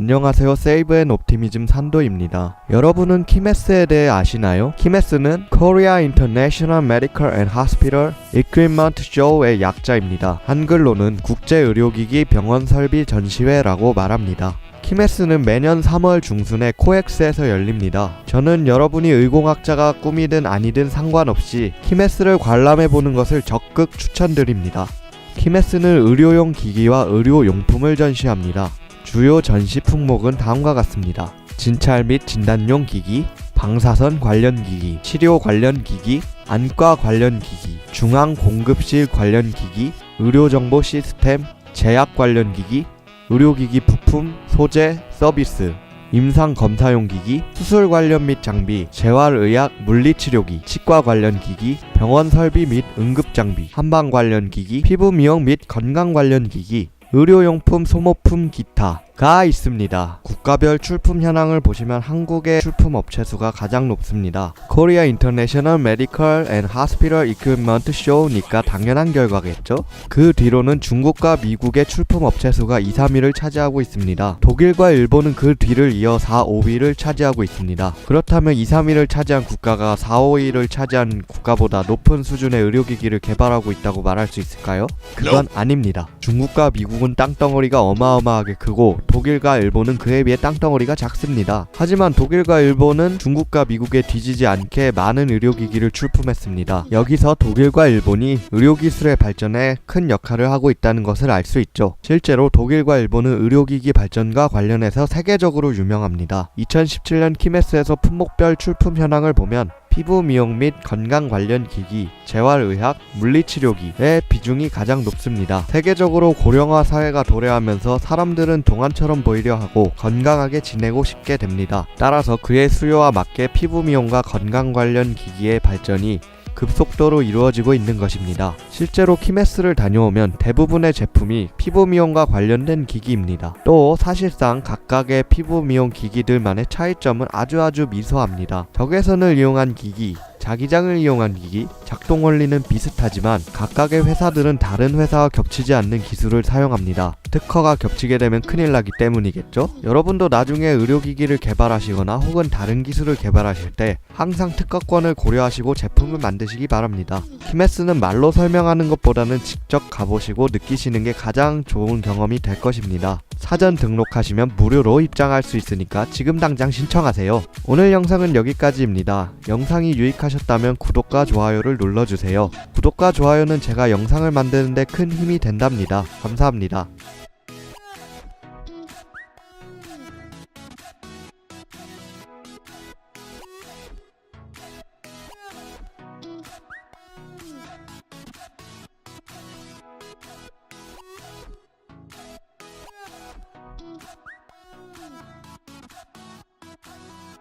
안녕하세요. 세이브 앤 옵티미즘 산도입니다. 여러분은 키메스에 대해 아시나요? 키메스는 Korea International Medical and Hospital Equipment Show의 약자입니다. 한글로는 국제의료기기 병원 설비 전시회라고 말합니다. 키메스는 매년 3월 중순에 코엑스에서 열립니다. 저는 여러분이 의공학자가 꿈이든 아니든 상관없이 키메스를 관람해보는 것을 적극 추천드립니다. 키메스는 의료용 기기와 의료용품을 전시합니다. 주요 전시 품목은 다음과 같습니다. 진찰 및 진단용 기기, 방사선 관련 기기, 치료 관련 기기, 안과 관련 기기, 중앙 공급실 관련 기기, 의료 정보 시스템, 제약 관련 기기, 의료기기 부품, 소재, 서비스, 임상 검사용 기기, 수술 관련 및 장비, 재활의학, 물리치료기, 치과 관련 기기, 병원 설비 및 응급 장비, 한방 관련 기기, 피부 미용 및 건강 관련 기기, 의료용품, 소모품, 기타 가 있습니다. 국가별 출품 현황을 보시면 한국의 출품 업체 수가 가장 높습니다. Korea International Medical and Hospital Equipment Show니까 당연한 결과겠죠? 그 뒤로는 중국과 미국의 출품 업체 수가 2, 3위를 차지하고 있습니다. 독일과 일본은 그 뒤를 이어 4, 5위를 차지하고 있습니다. 그렇다면 2, 3위를 차지한 국가가 4, 5위를 차지한 국가보다 높은 수준의 의료기기를 개발하고 있다고 말할 수 있을까요? 그건 아닙니다. 중국과 미국은 땅덩어리가 어마어마하게 크고 독일과 일본은 그에 비해 땅덩어리가 작습니다. 하지만 독일과 일본은 중국과 미국에 뒤지지 않게 많은 의료기기를 출품했습니다. 여기서 독일과 일본이 의료기술의 발전에 큰 역할을 하고 있다는 것을 알 수 있죠. 실제로 독일과 일본은 의료기기 발전과 관련해서 세계적으로 유명합니다. 2017년 키메스에서 품목별 출품 현황을 보면 피부 미용 및 건강 관련 기기, 재활의학, 물리치료기의 비중이 가장 높습니다. 세계적으로 고령화 사회가 도래하면서 사람들은 동안처럼 보이려 하고 건강하게 지내고 싶게 됩니다. 따라서 그의 수요와 맞게 피부 미용과 건강 관련 기기의 발전이 급속도로 이루어지고 있는 것입니다. 실제로 키메스를 다녀오면 대부분의 제품이 피부 미용과 관련된 기기입니다. 또 사실상 각각의 피부 미용 기기들만의 차이점은 아주 아주 미소합니다. 적외선을 이용한 기기, 자기장을 이용한 기기, 작동 원리는 비슷하지만 각각의 회사들은 다른 회사와 겹치지 않는 기술을 사용합니다. 특허가 겹치게 되면 큰일 나기 때문이겠죠? 여러분도 나중에 의료기기를 개발하시거나 혹은 다른 기술을 개발하실 때 항상 특허권을 고려하시고 제품을 만드시기 바랍니다. 키메스는 말로 설명하는 것보다는 직접 가보시고 느끼시는 게 가장 좋은 경험이 될 것입니다. 사전 등록하시면 무료로 입장할 수 있으니까 지금 당장 신청하세요. 오늘 영상은 여기까지입니다. 영상이 유익하셨다면 구독과 좋아요를 눌러주세요. 구독과 좋아요는 제가 영상을 만드는데 큰 힘이 된답니다. 감사합니다.